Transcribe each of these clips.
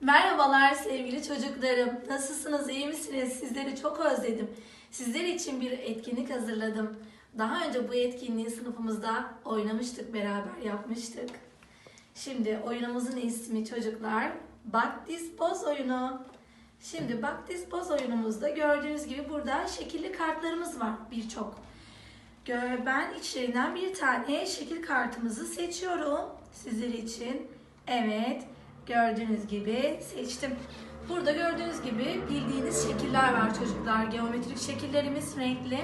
Merhabalar sevgili çocuklarım. Nasılsınız? iyi misiniz? Sizleri çok özledim. Sizler için bir etkinlik hazırladım. Daha önce bu etkinliği sınıfımızda oynamıştık, beraber yapmıştık. Şimdi oyunumuzun ismi çocuklar Bak Diz Boz oyunu. Şimdi Bak Diz Boz oyunumuzda gördüğünüz gibi burada şekilli kartlarımız var birçok. Ben içlerinden bir tane şekil kartımızı seçiyorum sizler için. Evet, gördüğünüz gibi seçtim. Burada gördüğünüz gibi bildiğiniz şekiller var çocuklar. Geometrik şekillerimiz renkli.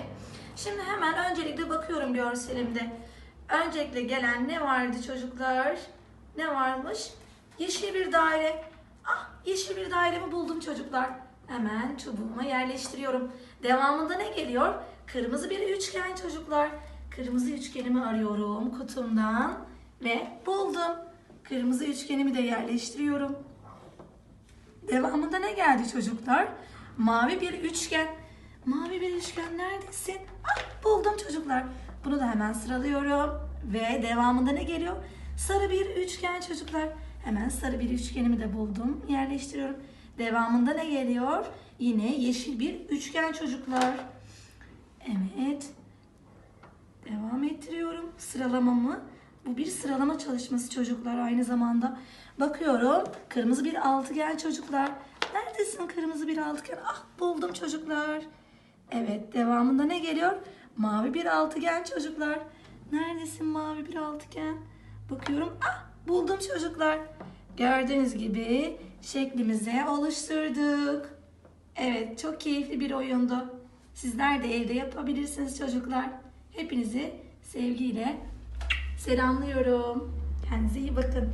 Şimdi hemen öncelikle bakıyorum görselimde. Öncelikle gelen ne vardı çocuklar? Ne varmış? Yeşil bir daire. Ah, yeşil bir dairemi buldum çocuklar. Hemen çubuğuma yerleştiriyorum. Devamında ne geliyor? Kırmızı bir üçgen çocuklar. Kırmızı üçgenimi arıyorum kutumdan ve buldum. Kırmızı üçgenimi de yerleştiriyorum. Devamında ne geldi çocuklar? Mavi bir üçgen. Mavi bir üçgen neredesin? Ah buldum çocuklar. Bunu da hemen sıralıyorum. Ve devamında ne geliyor? Sarı bir üçgen çocuklar. Hemen sarı bir üçgenimi de buldum. Yerleştiriyorum. Devamında ne geliyor? Yine yeşil bir üçgen çocuklar. Evet. Devam ettiriyorum sıralamamı. Bu bir sıralama çalışması çocuklar aynı zamanda. Bakıyorum. Kırmızı bir altıgen çocuklar. Neredesin kırmızı bir altıgen? Ah buldum çocuklar. Evet devamında ne geliyor? Mavi bir altıgen çocuklar. Neredesin mavi bir altıgen? Bakıyorum. Ah buldum çocuklar. Gördüğünüz gibi şeklimizi oluşturduk. Evet çok keyifli bir oyundu. Sizler de evde yapabilirsiniz çocuklar. Hepinizi sevgiyle selamlıyorum. Kendinize iyi bakın.